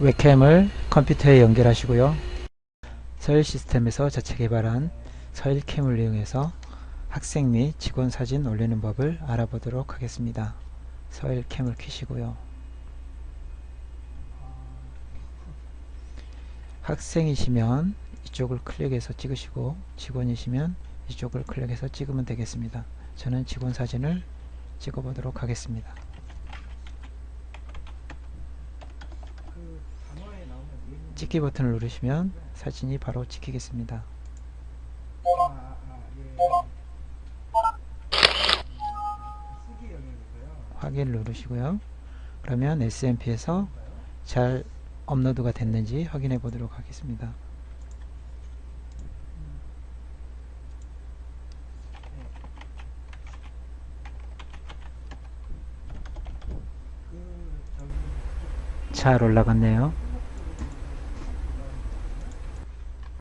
웹캠을 컴퓨터에 연결하시고요. 서일 시스템에서 자체 개발한 서일캠을 이용해서 학생 및 직원 사진 올리는 법을 알아보도록 하겠습니다. 서일캠을 켜시고요. 학생이시면 이쪽을 클릭해서 찍으시고 직원이시면 이쪽을 클릭해서 찍으면 되겠습니다. 저는 직원 사진을 찍어 보도록 하겠습니다. 찍기 버튼을 누르시면 사진이 바로 찍히겠습니다. 확인을 누르시고요. 그러면 SMP에서 잘 업로드가 됐는지 확인해 보도록 하겠습니다. 잘 올라갔네요.